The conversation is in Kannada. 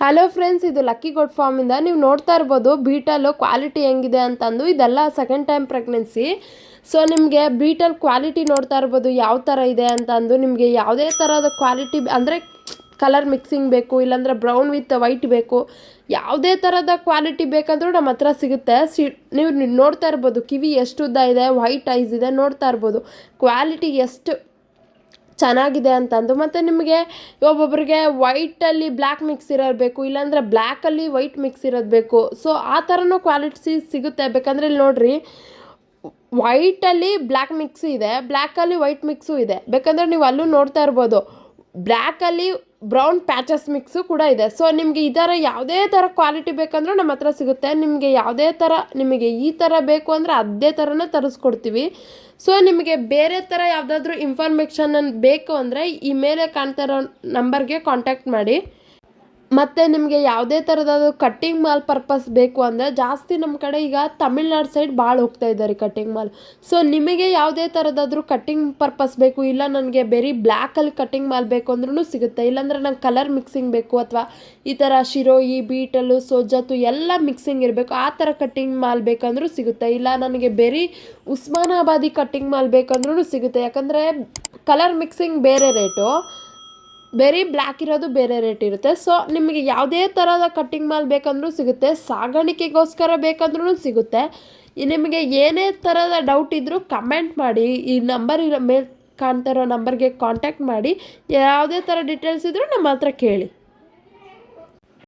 ಹಲೋ ಫ್ರೆಂಡ್ಸ್ ಇದು ಲಕ್ಕಿ ಗೋಡ್ ಫಾರ್ಮಿಂದ ನೀವು ನೋಡ್ತಾ ಇರ್ಬೋದು ಬೀಟಲು ಕ್ವಾಲಿಟಿ ಹೆಂಗಿದೆ ಅಂತಂದು. ಇದೆಲ್ಲ ಸೆಕೆಂಡ್ ಟೈಮ್ ಪ್ರೆಗ್ನೆನ್ಸಿ ಸೊ ನಿಮಗೆ ಬೀಟಲ್ ಕ್ವಾಲಿಟಿ ನೋಡ್ತಾ ಇರ್ಬೋದು, ಯಾವ ಥರ ಇದೆ ಅಂತಂದು. ನಿಮಗೆ ಯಾವುದೇ ಥರದ ಕ್ವಾಲಿಟಿ ಅಂದರೆ ಕಲರ್ ಮಿಕ್ಸಿಂಗ್ ಬೇಕು, ಇಲ್ಲಾಂದರೆ ಬ್ರೌನ್ ವಿತ್ ವೈಟ್ ಬೇಕು. ಯಾವುದೇ ಥರದ ಕ್ವಾಲಿಟಿ ಬೇಕಂದ್ರೂ ನಮ್ಮ ಹತ್ರ ಸಿಗುತ್ತೆ. ಸಿ ನೀವು ನೋಡ್ತಾ ಇರ್ಬೋದು, ಕಿವಿ ಎಷ್ಟು ಉದ್ದ ಇದೆ ವೈಟ್ ಐಸ್ ಇದೆ, ನೋಡ್ತಾ ಇರ್ಬೋದು. ಕ್ವಾಲಿಟಿ ಎಷ್ಟು ಚೆನ್ನಾಗಿದೆ ಅಂತಂದು. ಮತ್ತು ನಿಮಗೆ ಒಬ್ಬೊಬ್ಬರಿಗೆ ವೈಟಲ್ಲಿ ಬ್ಲ್ಯಾಕ್ ಮಿಕ್ಸ್ ಇರೋದು ಬೇಕು, ಇಲ್ಲಾಂದರೆ ಬ್ಲ್ಯಾಕಲ್ಲಿ ವೈಟ್ ಮಿಕ್ಸ್ ಇರೋದು ಬೇಕು. ಸೊ ಆ ಥರನೂ ಕ್ವಾಲಿಟಿ ಸಿಗುತ್ತೆ. ಬೇಕಂದರೆ ಇಲ್ಲಿ ನೋಡಿರಿ ವೈಟಲ್ಲಿ ಬ್ಲ್ಯಾಕ್ ಮಿಕ್ಸ್ ಇದೆ ಬ್ಲ್ಯಾಕಲ್ಲಿ ವೈಟ್ ಮಿಕ್ಸು ಇದೆ. ಬೇಕಂದರೆ ನೀವು ಅಲ್ಲೂ ನೋಡ್ತಾ ಇರ್ಬೋದು. ಬ್ಲ್ಯಾಕಲ್ಲಿ ಬ್ರೌನ್ ಪ್ಯಾಚಸ್ ಮಿಕ್ಸು ಕೂಡ ಇದೆ. ಸೊ, ನಿಮಗೆ ಥರ ಯಾವುದೇ ಥರ ಕ್ವಾಲಿಟಿ ಬೇಕಂದ್ರೂ ನಮ್ಮ ಹತ್ರ ಸಿಗುತ್ತೆ. ನಿಮಗೆ ಯಾವುದೇ ಥರ, ನಿಮಗೆ ಈ ಥರ ಬೇಕು ಅಂದರೆ ಅದೇ ಥರನೇ ತರಿಸ್ಕೊಡ್ತೀವಿ. ಸೊ, ನಿಮಗೆ ಬೇರೆ ಥರ ಯಾವುದಾದ್ರೂ ಇನ್ಫಾರ್ಮೇಷನ್ ಬೇಕು ಅಂದರೆ ಈ ಮೇಲೆ ಕಾಣ್ತಾ ಇರೋ ನಂಬರ್ಗೆ ಕಾಂಟ್ಯಾಕ್ಟ್ ಮಾಡಿ. ಮತ್ತು ನಿಮಗೆ ಯಾವುದೇ ಥರದ ಕಟ್ಟಿಂಗ್ ಮಾಲ್ ಪರ್ಪಸ್ ಬೇಕು ಅಂದರೆ ಜಾಸ್ತಿ ನಮ್ಮ ಕಡೆ ಈಗ ತಮಿಳ್ನಾಡು ಸೈಡ್ ಭಾಳ ಹೋಗ್ತಾ ಇದ್ದಾರೆ ಕಟ್ಟಿಂಗ್ ಮಾಲ್ ಸೊ ನಿಮಗೆ ಯಾವುದೇ ಥರದಾದರೂ ಕಟ್ಟಿಂಗ್ ಪರ್ಪಸ್ ಬೇಕು, ಇಲ್ಲ ನನಗೆ ಬೇರೆ ಬ್ಲ್ಯಾಕಲ್ಲಿ ಕಟ್ಟಿಂಗ್ ಮಾಲ್ ಬೇಕು ಅಂದ್ರೂ ಸಿಗುತ್ತೆ. ಇಲ್ಲಾಂದರೆ ನಂಗೆ ಕಲರ್ ಮಿಕ್ಸಿಂಗ್ ಬೇಕು ಅಥವಾ ಈ ಥರ ಶಿರೋಯಿ ಬೀಟಲು ಸೋಜಾತು ಎಲ್ಲ ಮಿಕ್ಸಿಂಗ್ ಇರಬೇಕು. ಆ ಥರ ಕಟ್ಟಿಂಗ್ ಮಾಲ್ ಬೇಕಂದ್ರೂ ಸಿಗುತ್ತೆ. ಇಲ್ಲ ನನಗೆ ಬೇರೆ ಉಸ್ಮಾನಾಬಾದಿ ಕಟ್ಟಿಂಗ್ ಮಾಲ್ ಬೇಕಂದ್ರೂ ಸಿಗುತ್ತೆ. ಯಾಕಂದರೆ ಕಲರ್ ಮಿಕ್ಸಿಂಗ್ ಬೇರೆ ರೇಟು ಬೇರೆ ಬ್ಲ್ಯಾಕ್ ಇರೋದು ಬೇರೆ ರೇಟ್ ಇರುತ್ತೆ. ಸೊ ನಿಮಗೆ ಯಾವುದೇ ಥರದ ಕಟ್ಟಿಂಗ್ ಮಾಲ್ ಬೇಕಂದ್ರೂ ಸಿಗುತ್ತೆ. ಸಾಗಾಣಿಕೆಗೋಸ್ಕರ ಬೇಕಂದ್ರೂ ಸಿಗುತ್ತೆ. ನಿಮಗೆ ಏನೇ ಥರದ ಡೌಟ್ ಇದ್ದರೂ ಕಮೆಂಟ್ ಮಾಡಿ. ಈ ನಂಬರ್ ಇರೋ ಮೇಲೆ ಕಾಣ್ತಾ ಇರೋ ನಂಬರ್ಗೆ ಕಾಂಟ್ಯಾಕ್ಟ್ ಮಾಡಿ. ಯಾವುದೇ ಥರ ಡೀಟೇಲ್ಸ್ ಇದ್ದರೂ ನಮ್ಮ ಹತ್ರ ಕೇಳಿ.